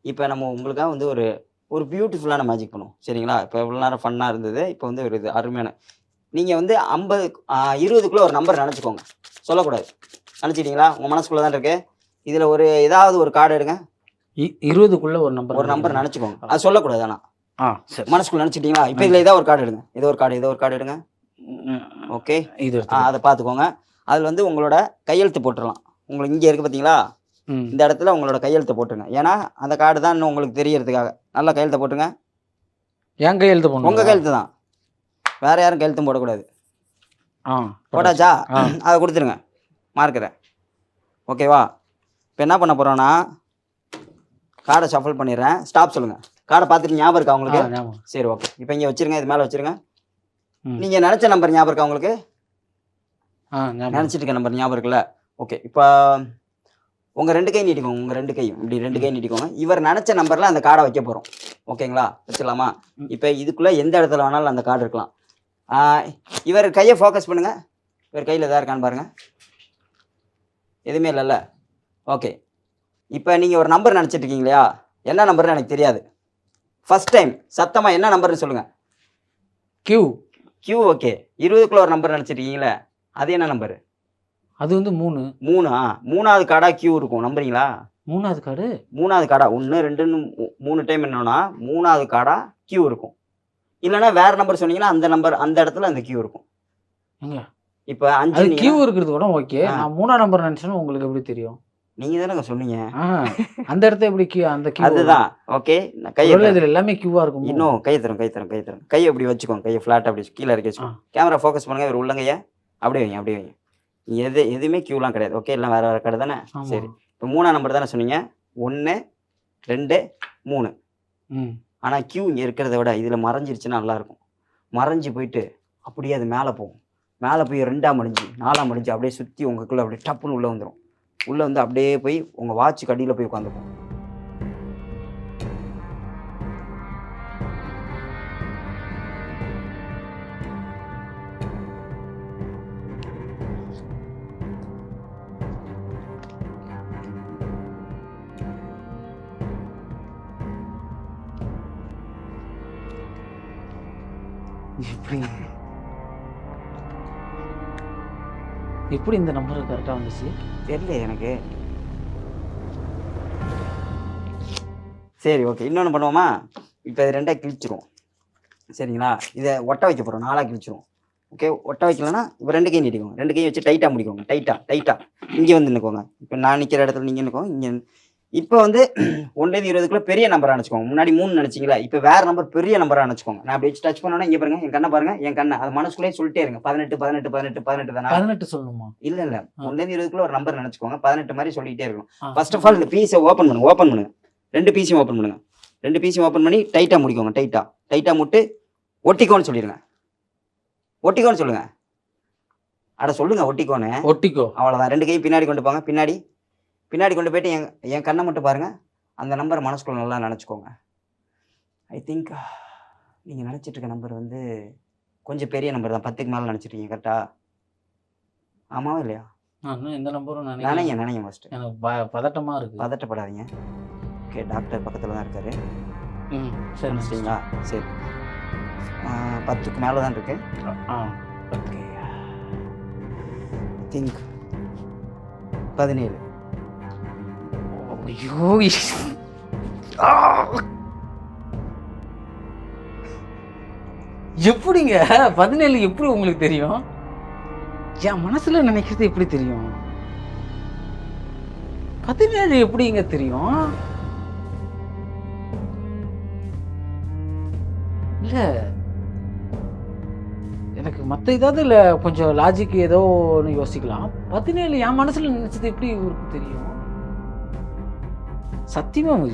இப்போ நம்ம உங்களுக்காக வந்து ஒரு ஒரு பியூட்டிஃபுல்லான மேஜிக் பண்ணுவோம். சரிங்களா? இப்போ இவ்வளோ நேரம் ஃபன்னாக இருந்தது. இப்போ வந்து ஒரு இது அருமையான. நீங்கள் வந்து ஐம்பது இருபதுக்குள்ளே ஒரு நம்பர் நினச்சிக்கோங்க. சொல்லக்கூடாது. நினச்சிட்டிங்களா உங்கள் மனசுக்குள்ளே தான் இருக்கு. இதில் ஒரு ஏதாவது ஒரு கார்டு எடுங்க. இ- இருபதுக்குள்ள ஒரு நம்பர் ஒரு நம்பர் நினச்சிக்கோங்க. அது சொல்லக்கூடாது ஆனால் ஆ சரி. மனசுக்குள்ள நினச்சிட்டிங்களா இப்போ இதில் ஏதாவது ஒரு கார்டு எடுங்க. ஏதோ ஒரு கார்டு ஏதோ ஒரு கார்டு எடுங்க. ஓகே இது. அதை பார்த்துக்கோங்க. அதில் வந்து உங்களோட கையெழுத்து போட்டுடலாம். உங்களுக்கு இங்கே இருக்குது பார்த்தீங்களா. இந்த இடத்துல உங்களோட கையெழுத்தை போட்டுருங்க ஏன்னா அந்த கார்டு தான் இன்னும் உங்களுக்கு தெரியறதுக்காக. நல்லா கையெழுத்தை போட்டுங்க. என் கையெழுத்து போடணும்? உங்கள் கையெழுத்து தான். வேற யாரும் கையெழுத்தும் போடக்கூடாது. ஆ போட்டாச்சா. அதை கொடுத்துருங்க. மார்க்கரை ஓகேவா இப்போ என்ன பண்ண போகிறோன்னா கார்டை ஷஃபிள் பண்ணிடுறேன். ஸ்டாப் சொல்லுங்கள் கார்டை பார்த்துட்டு ஞாபகம் இருக்கா உங்களுக்கு. சரி ஓகே இப்போ இங்கே வச்சிருங்க. இது மேலே வச்சிருங்க. நீங்கள் நினச்ச நம்பர் ஞாபகம் இருக்கா உங்களுக்கு? நினச்சிட்டு இருக்க நம்பர் ஞாபகம் இருக்குல்ல? ஓகே இப்போ உங்கள் ரெண்டு கை நீட்டிக்கோங்க உங்கள் ரெண்டு கையும் இப்படி ரெண்டு கை நீட்டிக்கோங்க. இவர் நினச்ச நம்பரில் அந்த கார்டை வைக்க போகிறோம் ஓகேங்களா? வச்சிடலாமா. இப்போ இதுக்குள்ளே எந்த இடத்துல வேணாலும் அந்த கார்டு இருக்கலாம். இவர் கையை ஃபோக்கஸ் பண்ணுங்க. இவர் கையில் எதாவது இருக்கான்னு பாருங்க. எதுவுமே இல்லைல்ல. ஓகே. இப்போ நீங்கள் ஒரு நம்பர் இல்லையா? என்ன நம்பர்னு எனக்கு தெரியாது. ஃபர்ஸ்ட் டைம் சத்தமாக என்ன நம்பர்னு சொல்லுங்கள் கியூ கியூ ஓகே இருபதுக்குள்ள ஒரு நம்பர் நினச்சிருக்கீங்களே அது என்ன நம்பர் அது வந்து மூணு. மூணா? மூணாவது கார்டா கியூ இருக்கும் நம்புறீங்களா? மூணாவது கார்டு மூணாவது கார்டா ஒன்று ரெண்டுன்னு மூணு டைம் என்னன்னா மூணாவது கார்டா கியூ இருக்கும். இல்லைன்னா வேற நம்பர் சொன்னீங்கன்னா அந்த நம்பர் அந்த இடத்துல அந்த கியூ இருக்கும். இப்போ அஞ்சு அது கியூ இருக்கிறது கூட ஓகே. நான் மூணாம் நம்பர் நினைச்சேன்னா உங்களுக்கு எப்படி தெரியும்? நீங்க தானே சொன்னீங்க. அந்த இடத்த எப்படி கியூ அந்த கியூ அதுதான் ஓகே நான் ஒருவேளை இதுல எல்லாமே கியூவா இருக்கும்? இன்னும் கையை தரும் கை தரும் கை தரும். கையை இப்படி வச்சுக்கோங்க. கையை ஃப்ளாட் அப்படி கீழே இறக்கி வச்சுக்கோங்க. கேமரா ஃபோக்கஸ் பண்ணுங்க இவர் உள்ளங்கைய. அப்படியே வைங்க அப்படியே வைங்க. எது எதுவுமே கியூலாம் கிடையாது. ஓகே எல்லாம் வேற வேற கடை தானே. சரி. இப்போ மூணாம் நம்பர் தானே சொன்னீங்க? ஒன்று ரெண்டு மூணு. ஆனால் கியூ இங்கே இருக்கிறத விட இதில் மறைஞ்சிருச்சுன்னா நல்லாயிருக்கும். மறைஞ்சு போயிட்டு அப்படியே அது மேலே போகும். மேலே போய் ரெண்டாம் மடிஞ்சு நாலாம் மடிஞ்சு அப்படியே சுற்றி உங்களுக்குள்ள அப்படியே டப்புன்னு உள்ளே வந்துடும் உள்ளே வந்து அப்படியே போய் உங்கள் வாட்ச் கடியில் போய் உட்காந்துக்கும் எப்படி? எப்படி இந்த நம்பர் கரெக்டாக வந்துச்சு? தெரியல எனக்கு. சரி ஓகே இன்னொன்று பண்ணுவோமா? இப்போ இது ரெண்டாக கிழிச்சிரும். சரிங்களா? இதை ஒட்ட வைக்க போகிறோம் நாலாக கிழிச்சிரும். ஓகே ஒட்ட வைக்கலன்னா இப்போ ரெண்டு கையும் நீட்டிக்கோங்க. ரெண்டு கையும் வச்சு டைட்டாக முடிக்கோங்க. டைட்டாக டைட்டாக இங்கே வந்து நிற்கோங்க இப்போ நான் நிற்கிற இடத்துல நீங்கள் நிற்கோங்க இங்கே இப்போ வந்து ஒன்றுலேருந்து இருபதுக்குள்ள பெரிய நம்பராக நினச்சிக்கோங்க முன்னாடி மூணு நினச்சிங்களா? இப்போ வேறு நம்பர் பெரிய நம்பராக நினச்சிக்கோங்க நான் அப்படி வச்சு டச் பண்ணோன்னா இங்கே பாருங்க என் கண்ணை பாருங்க என் கண்ணை. அது மனசுக்குள்ளே சொல்லிட்டே இருங்க. பதினெட்டு பதினெட்டு பதினெட்டு பதினெட்டு தானே? பதினெட்டு சொல்லணுமா? இல்ல இல்ல. ஒன்லேருந்து இருபதுக்குள்ள ஒரு நம்பர் நினைச்சுக்கோங்க. பதினெட்டு மாதிரி சொல்லிட்டே இருக்கணும். ஆ. ஃபர்ஸ்ட் ஆஃப் ஆல் இந்த பீஸை ஓப்பன் பண்ணுங்க ஓப்பன் பண்ணுங்க. ரெண்டு பீஸையும் ஓப்பன் பண்ணுங்க. ரெண்டு பீஸையும் ஓப்பன் பண்ணி டைட்டா முடிக்கோங்க டைட்டா டைட்டா முட்டு ஒட்டிக்கோன்னு சொல்லிடுங்க. ஒட்டிக்கோன்னு சொல்லுங்க. அட சொல்லுங்க ஒட்டிக்கோன்னு. ஒட்டிக்கோ. அவ்வளவுதான். ரெண்டு கையும் பின்னாடி கொண்டு போங்க. பின்னாடி. பின்னாடி கொண்டு போயிட்டு என் என் கண்ணை மட்டும் பாருங்க. அந்த நம்பர் மனசுக்குள்ள நல்லா நினச்சிக்கோங்க. ஐ திங்க் நீங்கள் நினச்சிட்டு இருக்க நம்பர் வந்து கொஞ்சம் பெரிய நம்பர் தான். பத்துக்கு மேலே நினச்சிருக்கீங்க கரெக்டா ஆமாவா இல்லையா? நான் எந்த நம்பரும் நினைங்க நினைங்க ஃபஸ்ட்டு எனக்கு ப- பதட்டமா இருக்கு. பதட்டப்படாதீங்க. ஓகே டாக்டர் பக்கத்தில் தான் இருக்காரு. ம் சரி நினச்சிட்டிங்களா சரி. பத்துக்கு மேலே தான் இருக்கு. ஆ ஓகே திங்க் பதினேழு. ஐயோ எப்படிங்க? பதினேழு எப்படி உங்களுக்கு தெரியும்? என் மனசுல நினைக்கிறது எப்படி தெரியும்? பதினேழு எப்படிங்க தெரியும்? இல்ல. எனக்கு மத்த ஏதாவது இல்ல கொஞ்சம் லாஜிக் ஏதோ ஒன்று யோசிக்கலாம். பதினேழு என் மனசுல நினைச்சது எப்படி இவருக்கு தெரியும்? సత్యమము